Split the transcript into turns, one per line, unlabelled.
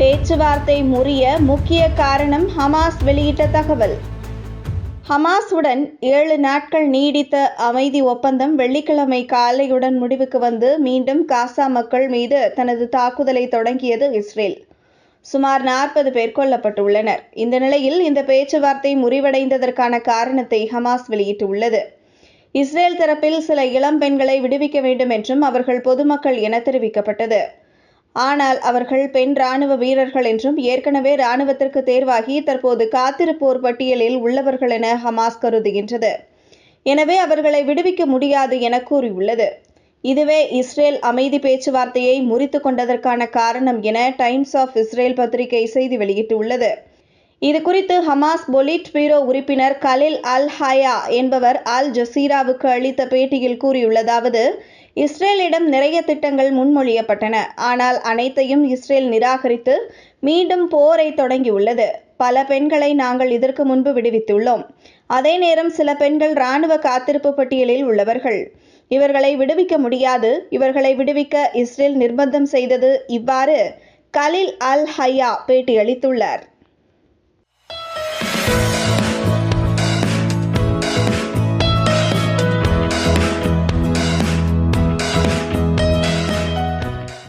பேச்சுவார்த்தை முறிய முக்கிய காரணம் ஹமாஸ் வெளியிட்ட தகவல். ஹமாஸுடன் ஏழு நாட்கள் நீடித்த அமைதி ஒப்பந்தம் வெள்ளிக்கிழமை காலையுடன் முடிவுக்கு வந்து மீண்டும் காசா மக்கள் மீது தனது தாக்குதலை தொடங்கியது இஸ்ரேல். சுமார் நாற்பது பேர் கொல்லப்பட்டுள்ளனர். இந்த நிலையில் இந்த பேச்சுவார்த்தை முறிவடைந்ததற்கான காரணத்தை ஹமாஸ் வெளியிட்டுள்ளது. இஸ்ரேல் தரப்பில் சில இளம் பெண்களை விடுவிக்க வேண்டும் என்றும் அவர்கள் பொதுமக்கள் என தெரிவிக்கப்பட்டது. ஆனால் அவர்கள் பெண் ராணுவ வீரர்கள் என்றும் ஏற்கனவே ராணுவத்திற்கு தேர்வாகி தற்போது காத்திருப்போர் பட்டியலில் உள்ளவர்கள் என ஹமாஸ் கருதுகின்றது. எனவே அவர்களை விடுவிக்க முடியாது என கூறியுள்ளது. இதுவே இஸ்ரேல் அமைதி பேச்சுவார்த்தையை முறித்து கொண்டதற்கான காரணம் என டைம்ஸ் ஆஃப் இஸ்ரேல் பத்திரிகை செய்தி வெளியிட்டுள்ளது. இது குறித்து ஹமாஸ் பொலிட் பீரோ உறுப்பினர் கலில் அல் ஹயா என்பவர் அல் ஜசீராவுக்கு அளித்த பேட்டியில் கூறியுள்ளதாவது இஸ்ரேலிடம் நிறைய திட்டங்கள் முன்மொழியப்பட்டன. ஆனால் அனைத்தையும் இஸ்ரேல் நிராகரித்து மீண்டும் போரை தொடங்கியுள்ளது. பல பெண்களை நாங்கள் இதற்கு முன்பு விடுவித்துள்ளோம். அதே நேரம் சில பெண்கள் இராணுவ காத்திருப்பு பட்டியலில் உள்ளவர்கள். இவர்களை விடுவிக்க முடியாது. இவர்களை விடுவிக்க இஸ்ரேல் நிர்பந்தம் செய்தது இவ்வாறு கலில் அல் ஹையா பேட்டியளித்துள்ளார்.